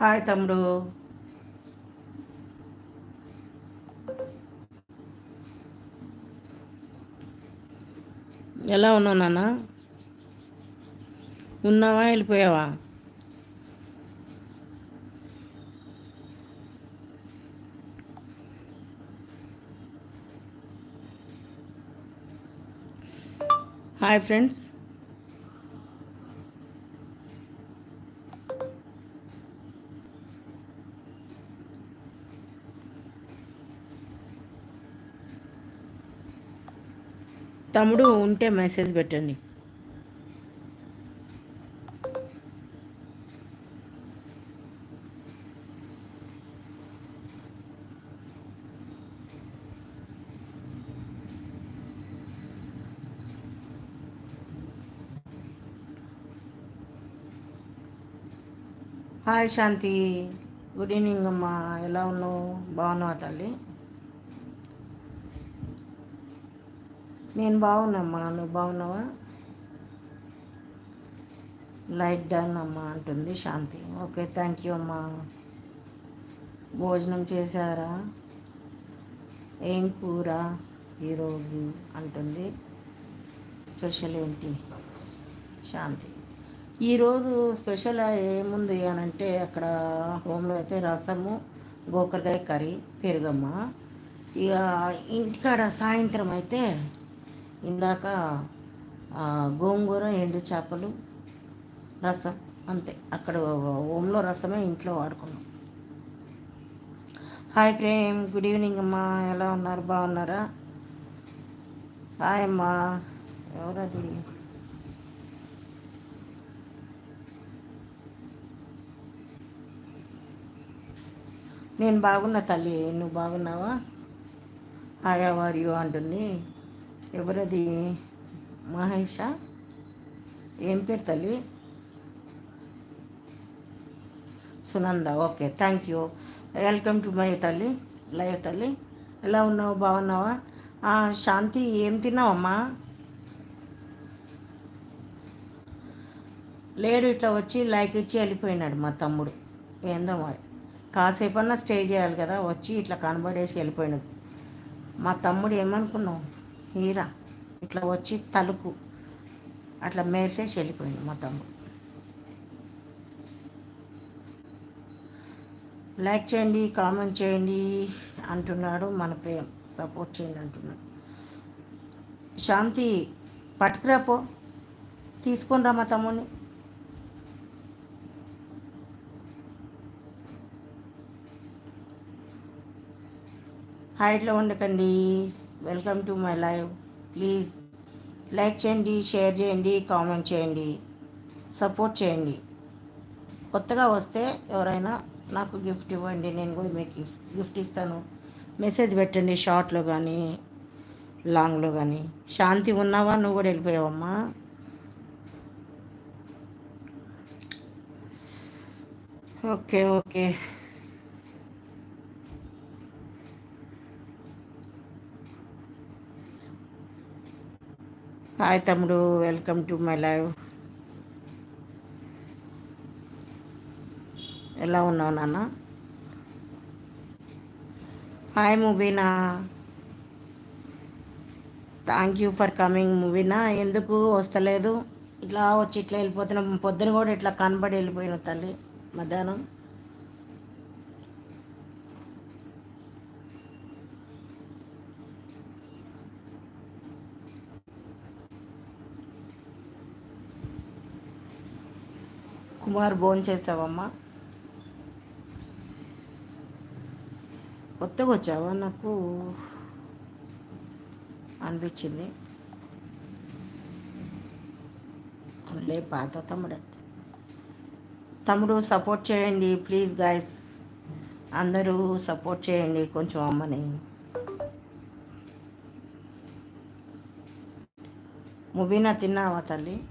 Hi తమ్ముడు. ఎలా ఉన్నావు నాన్న? ఉన్నావా వెళ్ళిపోయావా? Hi friends. తమ్ముడు ఉంటే మెసేజ్ పెట్టండి. హాయ్ శాంతి. గుడ్ ఈవినింగ్ అమ్మా. ఎలా ఉన్నావు? బాగున్నావా తల్లి? నేను బాగున్నామ్మా నువ్వు బాగున్నావా? లైక్ డన్ అమ్మా అంటుంది శాంతి. ఓకే థ్యాంక్ యూ అమ్మా. భోజనం చేశారా? ఏం కూర ఈరోజు? అంటుంది. స్పెషల్ ఏంటి? శాంతి. ఈరోజు స్పెషల్ ఏముంది అని అంటే అక్కడ హోమ్లో అయితే రసము గోకరకాయ కర్రీ పెరుగమ్మ. ఇక ఇంటికాడ సాయంత్రం అయితే ఇందాక గోంగూర ఎండు చేపలు రసం అంతే. అక్కడ ఓంలో రసమే ఇంట్లో వాడుకున్నాం. హాయ్ ప్రేమ్ గుడ్ ఈవినింగ్ అమ్మా. ఎలా ఉన్నారు? బాగున్నారా? హాయ్ అమ్మా. ఎవరది? నేను బాగున్నా తల్లి. నువ్వు బాగున్నావా? హాయ్ ఆర్ యూ అంటుంది. ఎవరది? మహేష? ఏం పేరు తల్లి? Sunanda. Okay thank you. Welcome to my తల్లి లయ తల్లి. ఎలా ఉన్నావు? బాగున్నావా? శాంతి ఏం తిన్నావమ్మా? లేడు ఇట్లా వచ్చి లైక్ ఇచ్చి వెళ్ళిపోయినాడు మా తమ్ముడు. ఏందో మరి. కాసేపన్నా స్టే చేయాలి కదా వచ్చి ఇట్లా కనబడేసి వెళ్ళిపోయినది మా తమ్ముడు ఏమనుకున్నావు? హీరా ఇట్లా వచ్చి తలుపు అట్లా మేర్సేసి వెళ్ళిపోయింది మా తమ్ముడు. లైక్ చేయండి కామెంట్ చేయండి అంటున్నాడు మన ప్రేమ్. సపోర్ట్ చేయండి అంటున్నాడు. శాంతి పట్టుకురాపో తీసుకొని రా మా తమ్ముని హైట్లో ఉండకండి. Welcome to my live. Please like చేయండి షేర్ చేయండి కామెంట్ చేయండి సపోర్ట్ చేయండి. కొత్తగా వస్తే ఎవరైనా నాకు గిఫ్ట్ ఇవ్వండి నేను కూడా మీకు గిఫ్ట్ గిఫ్ట్ ఇస్తాను. మెసేజ్ పెట్టండి షార్ట్లో కానీ లాంగ్లో కానీ. శాంతి ఉన్నావా? నువ్వు కూడా వెళ్ళిపోయావమ్మా. Okay okay. హాయ్ తమ్ముడు వెల్కమ్ టు మై లైవ్. ఎలా ఉన్నావు నాన్న? Hi Mubeena. Thank you for coming Mubeena. ఎందుకు వస్తలేదు? ఇట్లా వచ్చి ఇట్లా వెళ్ళిపోతున్నాం పొద్దున కూడా ఇట్లా కనబడి వెళ్ళిపోయిన తల్లి. మధ్యాహ్నం. కుమార్ భోన్ చేసావమ్మా. కొత్తగా వచ్చావా నాకు? అనిపించింది. లే పాత తమ్ముడు. తమ్ముడు సపోర్ట్ చేయండి ప్లీజ్ గాయస్. అందరూ సపోర్ట్ చేయండి కొంచెం అమ్మని. ముబీనా తిన్నావా తల్లి?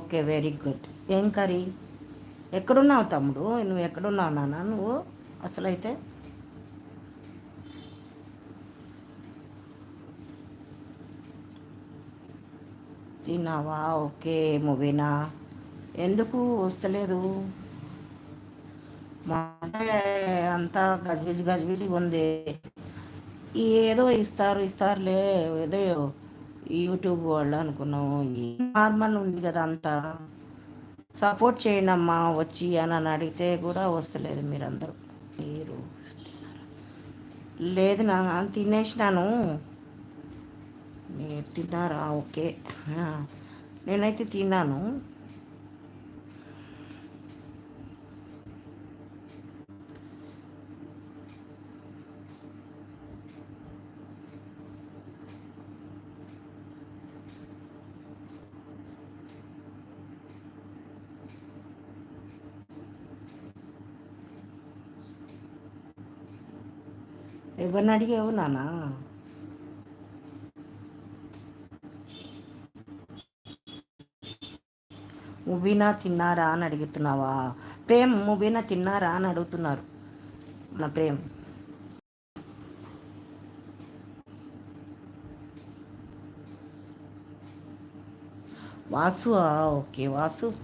Okay very good. ఏం కర్రీ? ఎక్కడున్నావు తమ్ముడు? నువ్వు ఎక్కడున్నావు నాన్న? నువ్వు అసలైతే తిన్నావా? ఓకే ముబీనా ఎందుకు వస్తలేదు? మా అంటే అంతా గజిబిజి గజిబిజి ఉంది. ఏదో ఇస్తారు ఇస్తారులే ఏదో యూట్యూబ్ వాళ్ళు అనుకున్నాము నార్మల్ ఉంది కదా అంతా. సపోర్ట్ చేయండి అమ్మా వచ్చి అని అని అడిగితే కూడా వస్తలేదు మీరందరూ. మీరు లేదు నా తినేసినాను. మీరు తిన్నారా? ఓకే. నేనైతే తిన్నాను. ఎవరిని అడిగావు నానా ముబీనా తిన్నారా అని అడుగుతున్నావా? ప్రేమ్ ముబీనా తిన్నారా అని అడుగుతున్నారు. నా ప్రేమ్. వాసు ఓకే వాసు.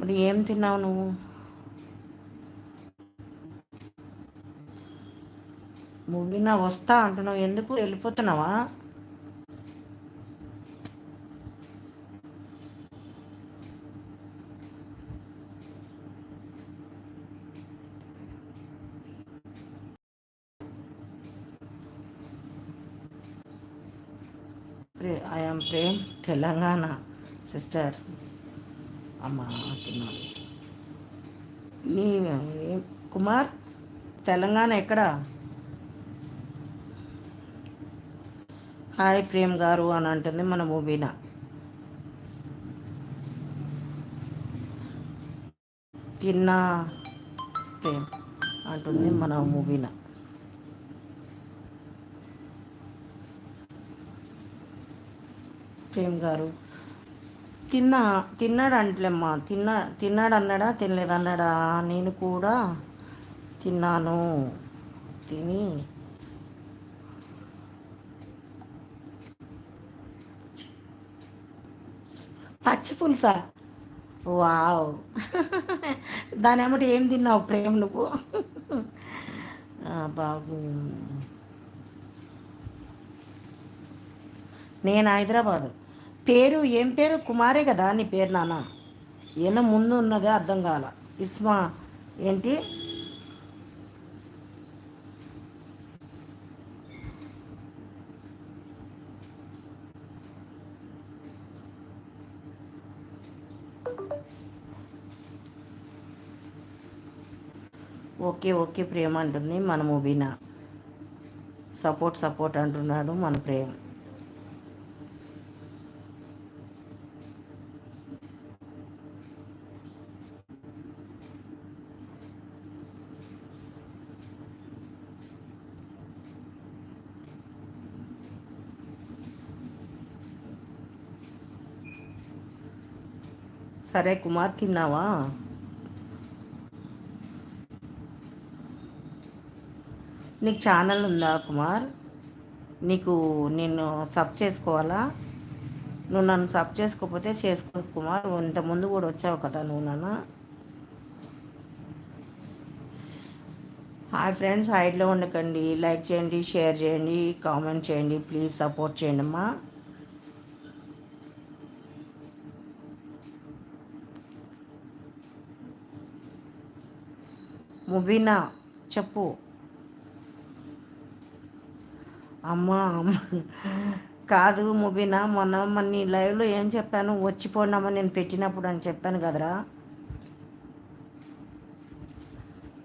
మరి ఏం తిన్నావు నువ్వు? ముగినా వస్తా అంటున్నావు. ఎందుకు వెళ్ళిపోతున్నావా? ప్రే ఐఎమ్ ప్రేమ్ తెలంగాణ సిస్టర్ అమ్మ అంటున్నాను నీ కుమార్ తెలంగాణ ఎక్కడ? హాయ్ ప్రేమ్ గారు అని అంటుంది మన మూవీన. తిన్నా ప్రేమ్ అంటుంది మన మూవీన. ప్రేమ్ గారు తిన్నా తిన్నాడు అంటలేమ్మా తిన్నా తిన్నాడు అన్నాడా తినలేదు అన్నాడా నేను కూడా తిన్నాను. తిని పచ్చి పులుసా? వావ్. దాని ఏమిటి ఏం తిన్నావు ప్రేమ నువ్వు? బాబు. నేను హైదరాబాద్. పేరు ఏం పేరు? కుమారే కదా నీ పేరు నాన్న. ఏమో ముందు ఉన్నదే అర్థం కాల. ఇస్మా ఏంటి? ఓకే ఓకే ప్రేమ అంటుంది మన మూవీనా. సపోర్ట్ సపోర్ట్ అంటున్నాడు మన ప్రేమ. సరే కుమార్ తిన్నావా? నీకు ఛానల్ ఉందా కుమార్? నీకు నేను సబ్ చేసుకోవాలా? నువ్వు నన్ను సబ్ చేసుకోకపోతే చేసుకో కుమార్ ఇంత ముందు కూడా వచ్చావు కదా నువ్వు నాన్న. హాయ్ ఫ్రెండ్స్ హైట్లో ఉండకండి. లైక్ చేయండి షేర్ చేయండి కామెంట్ చేయండి ప్లీజ్ సపోర్ట్ చేయండి అమ్మా. ముబీనా చెప్పు. అమ్మా అమ్మ. కాదు ముబీనా మొన్న మన నీ లైవ్లో ఏం చెప్పాను? వచ్చిపోండమ్మా నేను పెట్టినప్పుడు అని చెప్పాను కదరా.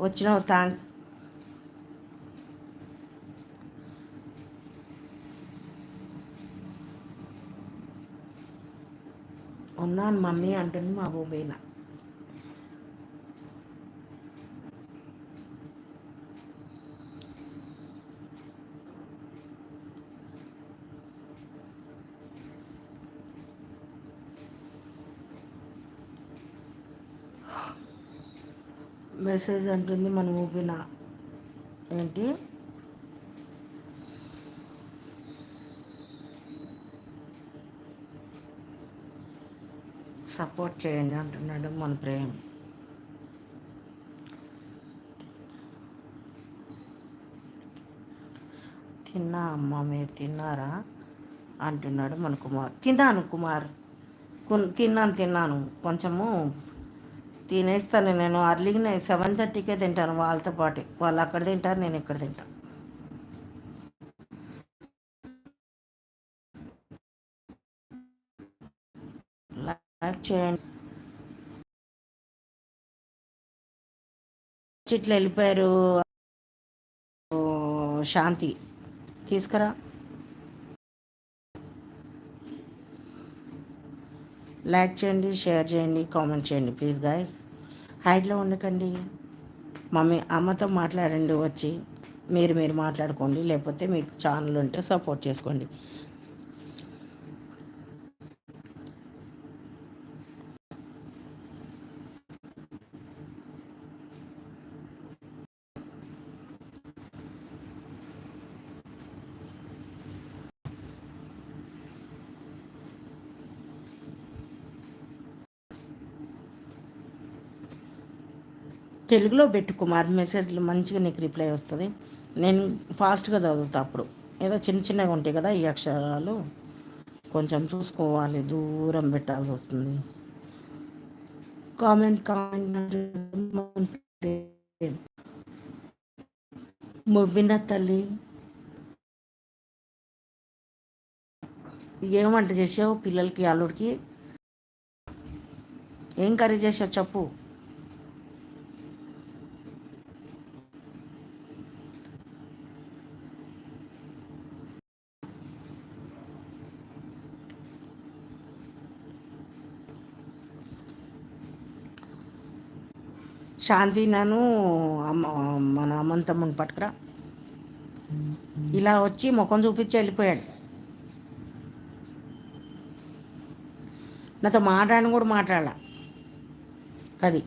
వచ్చినావు థ్యాంక్స్ ఉన్నాను మమ్మీ అంటుంది మా బొబీనా మెసేజ్ అంటుంది మన ఊపిన ఏంటి? సపోర్ట్ చేయండి అంటున్నాడు మన ప్రేమ్. తిన్నా అమ్మ మీరు తిన్నారా? అంటున్నాడు మన కుమార్. తిన్నాను కుమార్. తిన్నాను తిన్నాను. కొంచెము తినేస్తాను నేను. అర్లీగా సెవెన్ థర్టీకే తింటాను వాళ్ళతో పాటు. వాళ్ళు అక్కడ తింటారు నేను ఇక్కడ తింటాను. లైక్ చేయండి. చిట్లు వెళ్ళిపోయారు. శాంతి. తీసుకురా. లైక్ చేయండి షేర్ చేయండి కామెంట్ చేయండి ప్లీజ్ గాయస్. హైట్లో ఉండకండి. మమ్మీ అమ్మతో మాట్లాడండి వచ్చి. మీరు మీరు మాట్లాడుకోండి. లేకపోతే మీకు ఛానల్ ఉంటే సపోర్ట్ చేసుకోండి. తెలుగులో పెట్టు కుమార్ మెసేజ్లు మంచిగా నీకు రిప్లై వస్తుంది. నేను ఫాస్ట్గా చదువుతా అప్పుడు. ఏదో చిన్న చిన్నగా ఉంటాయి కదా ఈ అక్షరాలు. కొంచెం చూసుకోవాలి దూరం పెట్టాల్సి వస్తుంది. కామెంట్ కామెంట్ మొవ్విన తల్లి. ఏం వంట చేసావు పిల్లలకి అల్లుడికి? ఏం కర్రీ చేసావు చెప్పు. శాంతి నన్ను అమ్మ మన అమ్మంతమ్ముని పట్టుకురా. ఇలా వచ్చి ముఖం చూపించి వెళ్ళిపోయాడు. నాతో మాట్లాడని కూడా మాట్లాడాల. అది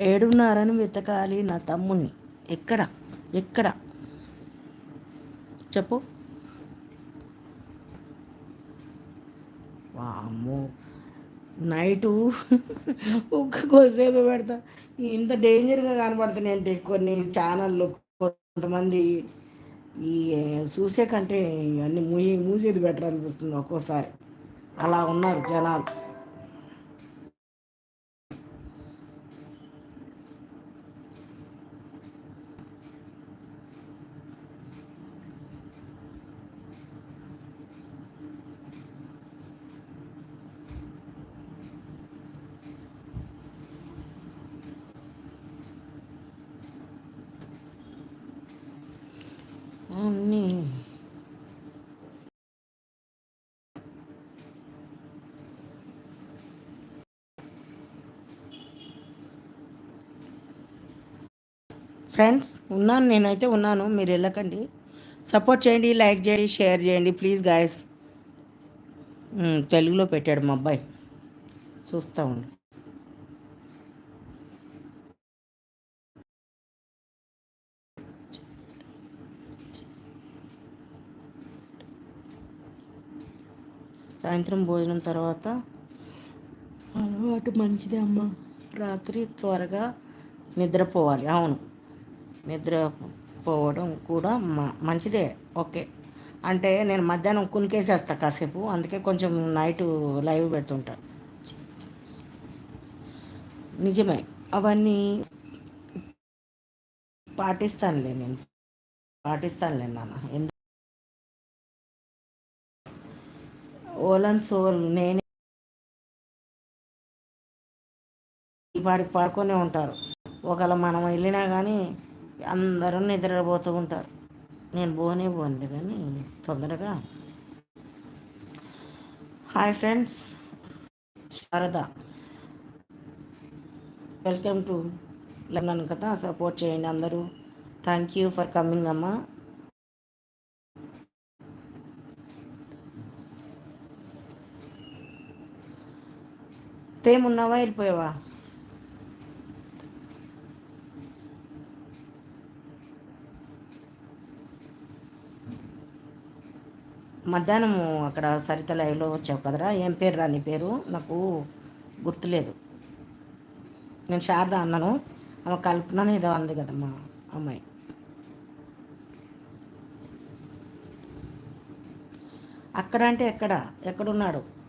ఏడున్నారని వెతకాలి నా తమ్ముణ్ణి. ఎక్కడ? ఎక్కడ? చెప్పు. వామ్మో. నైటు ఒక్కకోసేపు పెడతా. ఇంత డేంజర్గా కనబడుతున్నాయంటే కొన్ని ఛానళ్ళు కొంతమంది ఈ చూసే కంటే అన్నీ మూసి మూసేది బెటర్ అనిపిస్తుంది ఒక్కోసారి. అలా ఉన్నారు జనాలు. అన్నీ ఫ్రెండ్స్ ఉన్నాను నేనైతే ఉన్నాను. మీరు వెళ్ళకండి. సపోర్ట్ చేయండి లైక్ చేయండి షేర్ చేయండి ప్లీజ్ గాయస్. తెలుగులో పెట్టాడు మా అబ్బాయి. చూస్తూ ఉండు. సాయంత్రం భోజనం తర్వాత. అలవాటు మంచిదే అమ్మ. రాత్రి త్వరగా నిద్రపోవాలి. అవును. నిద్రపోవడం కూడా మంచిదే. ఓకే. అంటే నేను మధ్యాహ్నం కునికేసేస్తా కాసేపు. అందుకే కొంచెం నైట్ లైవ్ పెడుతుంటా. నిజమే. అవన్నీ పాటిస్తానులే నేను. పాటిస్తానులే నాన్న. ఎందుకు ఓలన్ సోల్ నేనే వాడికి పడుకొనే ఉంటారు. ఒకవేళ మనం వెళ్ళినా కానీ అందరూ నిద్రపోతూ ఉంటారు. నేను పోనే పోను కానీ తొందరగా. Hi friends Sharada. Welcome to లెన్నాను కదా సపోర్ట్ చేయండి అందరూ. థ్యాంక్ యూ ఫర్ కమింగ్ అమ్మా. తేమున్నావా వెళ్ళిపోయావా? మధ్యాహ్నం అక్కడ సరిత లైవ్లో వచ్చావు కదరా? ఏం పేరు రా నీ పేరు? నాకు గుర్తులేదు. నేను శారద అన్నాను. ఆమె కల్పన ఏదో అంది కదమ్మా అమ్మాయి. అక్కడ అంటే ఎక్కడ? ఎక్కడున్నాడు?